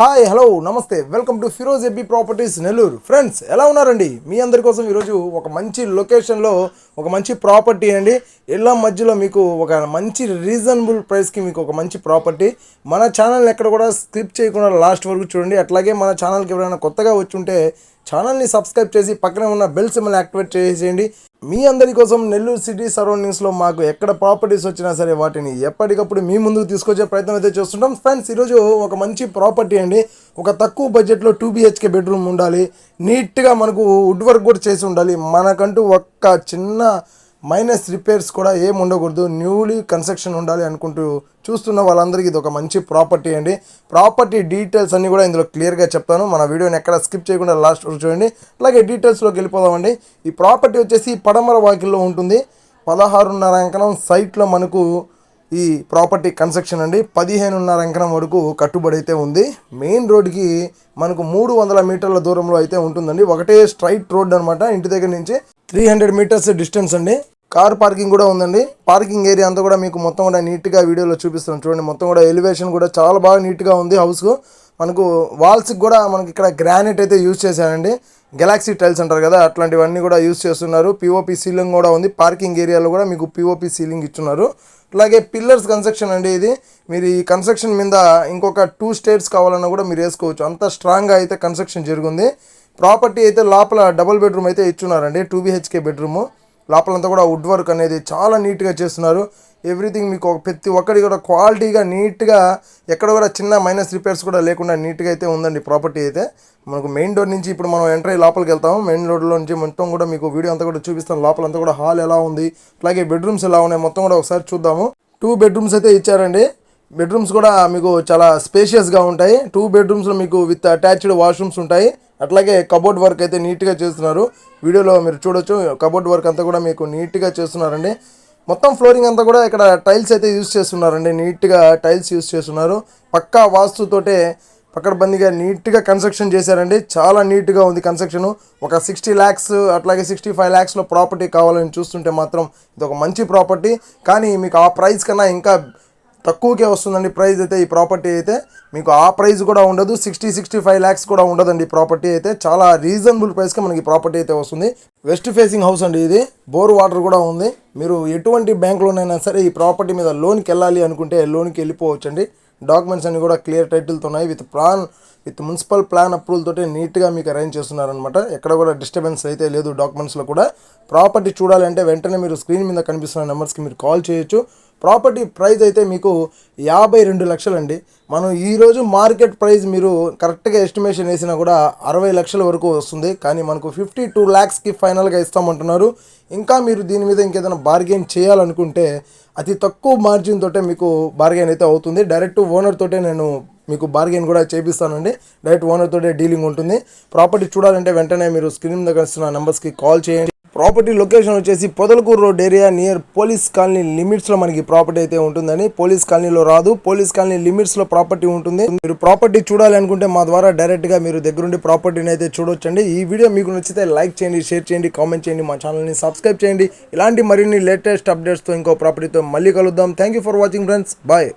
Hi hello namaste. Welcome to Firoz ఎబ్బి properties Nellore. Friends ఎలా ఉన్నారండి? మీ అందరి కోసం ఈరోజు ఒక మంచి లొకేషన్లో ఒక మంచి ప్రాపర్టీ అండి. ఇళ్ళ మధ్యలో మీకు ఒక మంచి రీజనబుల్ ప్రైస్కి మీకు ఒక మంచి ప్రాపర్టీ. మన ఛానల్ ఎక్కడ కూడా స్కిప్ చేయకుండా లాస్ట్ వరకు చూడండి. అట్లాగే మన ఛానల్కి ఎవరైనా కొత్తగా వచ్చి ఉంటే ఛానల్ని సబ్స్క్రైబ్ చేసి పక్కనే ఉన్న బెల్ సిమ్మల్ని యాక్టివేట్ చేసేయండి. మీ అందరి కోసం నెల్లూరు సిటీ సరౌండింగ్స్లో మాకు ఎక్కడ ప్రాపర్టీస్ వచ్చినా సరే వాటిని ఎప్పటికప్పుడు మీ ముందుకు తీసుకొచ్చే ప్రయత్నం అయితే చేస్తుంటాం. ఫ్రెండ్స్ ఈరోజు ఒక మంచి ప్రాపర్టీ అండి. ఒక తక్కువ బడ్జెట్లో టూ బిహెచ్కే బెడ్రూమ్ ఉండాలి. నీట్గా మనకు వుడ్ వర్క్ కూడా చేసి ఉండాలి. మనకంటూ ఒక్క చిన్న మైనస్ రిపేర్స్ కూడా ఏం ఉండకూడదు. న్యూలీ కన్స్ట్రక్షన్ ఉండాలి అనుకుంటూ చూస్తున్న వాళ్ళందరికీ ఇది ఒక మంచి ప్రాపర్టీ అండి. ప్రాపర్టీ డీటెయిల్స్ అన్నీ కూడా ఇందులో క్లియర్గా చెప్తాను. మన వీడియోని ఎక్కడ స్కిప్ చేయకుండా లాస్ట్ వరకు చూడండి. అలాగే డీటెయిల్స్లోకి వెళ్ళిపోదామండి. ఈ ప్రాపర్టీ వచ్చేసి పడమర వాకిల్లో ఉంటుంది. పదహారున్నర అంకణం సైట్లో మనకు ఈ ప్రాపర్టీ కన్స్ట్రక్షన్ అండి. పదిహేనున్నర అంకణం వరకు కట్టుబడి అయితే ఉంది. మెయిన్ రోడ్కి మనకు మూడు వందల మీటర్ల దూరంలో అయితే ఉంటుందండి. ఒకటే స్ట్రైట్ రోడ్ అనమాట ఇంటి దగ్గర నుంచి త్రీ హండ్రెడ్ మీటర్స్ డిస్టెన్స్ అండి. కార్ పార్కింగ్ కూడా ఉందండి. పార్కింగ్ ఏరియా అంతా కూడా మీకు మొత్తం కూడా నీట్గా వీడియోలో చూపిస్తాను చూడండి మొత్తం కూడా ఎలివేషన్ కూడా చాలా బాగా నీట్గా ఉంది హౌస్కు మనకు వాల్స్కి కూడా మనకి ఇక్కడ గ్రానైట్ అయితే యూజ్ చేశానండి గెలాక్సీ టైల్స్ అంటారు కదా అట్లాంటివన్నీ కూడా యూజ్ చేస్తున్నారు. పిఓపి సీలింగ్ కూడా ఉంది. పార్కింగ్ ఏరియాలో కూడా మీకు పిఓపి సీలింగ్ ఇచ్చున్నారు. అలాగే పిల్లర్స్ కన్స్ట్రక్షన్ అండి ఇది. మీరు ఈ కన్స్ట్రక్షన్ మీద ఇంకొక టూ స్టేట్స్ కావాలన్నా కూడా మీరు వేసుకోవచ్చు. అంత స్ట్రాంగ్గా అయితే కన్స్ట్రక్షన్ జరిగింది. ప్రాపర్టీ అయితే లోపల డబుల్ బెడ్రూమ్ అయితే ఇచ్చున్నారండి. టూ బిహెచ్కే బెడ్రూము లోపలంతా కూడా వుడ్ వర్క్ అనేది చాలా నీట్గా చేస్తున్నారు. ఎవ్రీథింగ్ మీకు ఒక ప్రతి ఒక్కటి కూడా క్వాలిటీగా నీట్గా ఎక్కడ కూడా చిన్న మైనస్ రిపేర్స్ కూడా లేకుండా నీట్గా అయితే ఉందండి ప్రాపర్టీ అయితే. మనకు మెయిన్ డోర్ నుంచి ఇప్పుడు మనం ఎంటర్ అయ్యి లోపలికి వెళ్తాము. మెయిన్ రోడ్లో నుంచి మొత్తం కూడా మీకు వీడియో అంతా కూడా చూపిస్తాను. లోపలంతా కూడా హాల్ ఎలా ఉంది అలాగే బెడ్రూమ్స్ ఎలా ఉన్నాయి మొత్తం కూడా ఒకసారి చూద్దాము. టూ బెడ్రూమ్స్ అయితే ఇచ్చారండి. బెడ్రూమ్స్ కూడా మీకు చాలా స్పేషియస్గా ఉంటాయి. టూ బెడ్రూమ్స్లో మీకు విత్ అటాచ్డ్ వాష్రూమ్స్ ఉంటాయి. అట్లాగే కబోర్డ్ వర్క్ అయితే నీట్గా చేస్తున్నారు. వీడియోలో మీరు చూడొచ్చు కబోర్డ్ వర్క్ అంతా కూడా మీకు నీట్గా చేస్తున్నారండి. మొత్తం ఫ్లోరింగ్ అంతా కూడా ఇక్కడ టైల్స్ అయితే యూస్ చేస్తున్నారండి. నీట్గా టైల్స్ యూస్ చేస్తున్నారు. పక్కా వాస్తుతోటే పక్కడబందిగా నీట్గా కన్స్ట్రక్షన్ చేశారండి. చాలా నీట్గా ఉంది కన్స్ట్రక్షన్ ఒక సిక్స్టీ ల్యాక్స్ అట్లాగే సిక్స్టీ ఫైవ్ ల్యాక్స్లో ప్రాపర్టీ కావాలని చూస్తుంటే మాత్రం ఇది ఒక మంచి ప్రాపర్టీ కానీ మీకు ఆ ప్రైస్ కన్నా ఇంకా తక్కువకే వస్తుందండి ప్రైస్ అయితే ఈ ప్రాపర్టీ అయితే. మీకు ఆ ప్రైస్ కూడా ఉండదు సిక్స్టీ సిక్స్టీ ఫైవ్ ల్యాక్స్ కూడా ఉండదండి ఈ ప్రాపర్టీ అయితే. చాలా రీజనబుల్ ప్రైస్కి మనకి ప్రాపర్టీ అయితే వస్తుంది. వెస్ట్ ఫేసింగ్ హౌస్ అండి ఇది బోర్ వాటర్ కూడా ఉంది. మీరు ఎటువంటి బ్యాంకులోనైనా సరే ఈ ప్రాపర్టీ మీద లోన్కి వెళ్ళాలి అనుకుంటే లోన్కి వెళ్ళిపోవచ్చండి. డాక్యుమెంట్స్ అన్ని కూడా క్లియర్ టైటిల్తో ఉన్నాయి. With plan with municipal plan approval తోటి నీట్గా మీకు అరేంజ్ చేస్తున్నారనమాట ఎక్కడ కూడా డిస్టర్బెన్స్ అయితే లేదు డాక్యుమెంట్స్లో కూడా. ప్రాపర్టీ చూడాలంటే వెంటనే మీరు స్క్రీన్ మీద కనిపిస్తున్న నెంబర్స్కి మీరు కాల్ చేయొచ్చు. ప్రాపర్టీ ప్రైస్ అయితే మీకు యాభై రెండు లక్షలండి. మనం ఈరోజు మార్కెట్ ప్రైస్ మీరు కరెక్ట్గా ఎస్టిమేషన్ వేసినా కూడా అరవై లక్షల వరకు వస్తుంది. కానీ మనకు ఫిఫ్టీ టూ ల్యాక్స్కి ఫైనల్గా ఇస్తామంటున్నారు. ఇంకా మీరు దీని మీద ఇంకేదైనా బార్గెన్ చేయాలనుకుంటే అతి తక్కువ మార్జిన్ తోటే మీకు బార్గెన్ అయితే అవుతుంది. డైరెక్ట్ ఓనర్ తోటే నేను మీకు బార్గెన్ కూడా చేపిస్తానండి. డైరెక్ట్ ఓనర్ తోటే డీలింగ్ ఉంటుంది. ప్రాపర్టీ చూడాలంటే వెంటనే మీరు స్క్రీన్ దగ్గర ఇస్తున్న నెంబర్స్కి కాల్ చేయండి. ప్రాపర్టీ లొకేషన్ వచ్చేసి Podalakuru road area near police colony లిమిట్స్లో మనకి ప్రాపర్టీ అయితే ఉంటుందని పోలీస్ కాలనీలో రాదు. పోలీస్ కాలనీ లిమిట్స్లో ప్రాపర్టీ ఉంటుంది. మీరు ప్రాపర్టీ చూడాలి అనుకుంటే మా ద్వారా డైరెక్ట్గా మీరు దగ్గరుండి ప్రాపర్టీని అయితే చూడొచ్చండి. ఈ వీడియో మీకు నచ్చితే లైక్ చేయండి షేర్ చేయండి కామెంట్ చేయండి మా ఛానల్ని సబ్స్క్రైబ్ చేయండి. ఇలాంటి మరిన్ని లేటెస్ట్ అప్డేట్స్తో ఇంకో ప్రాపర్టీతో మళ్ళీ కలుద్దాం. Thank you for watching friends bye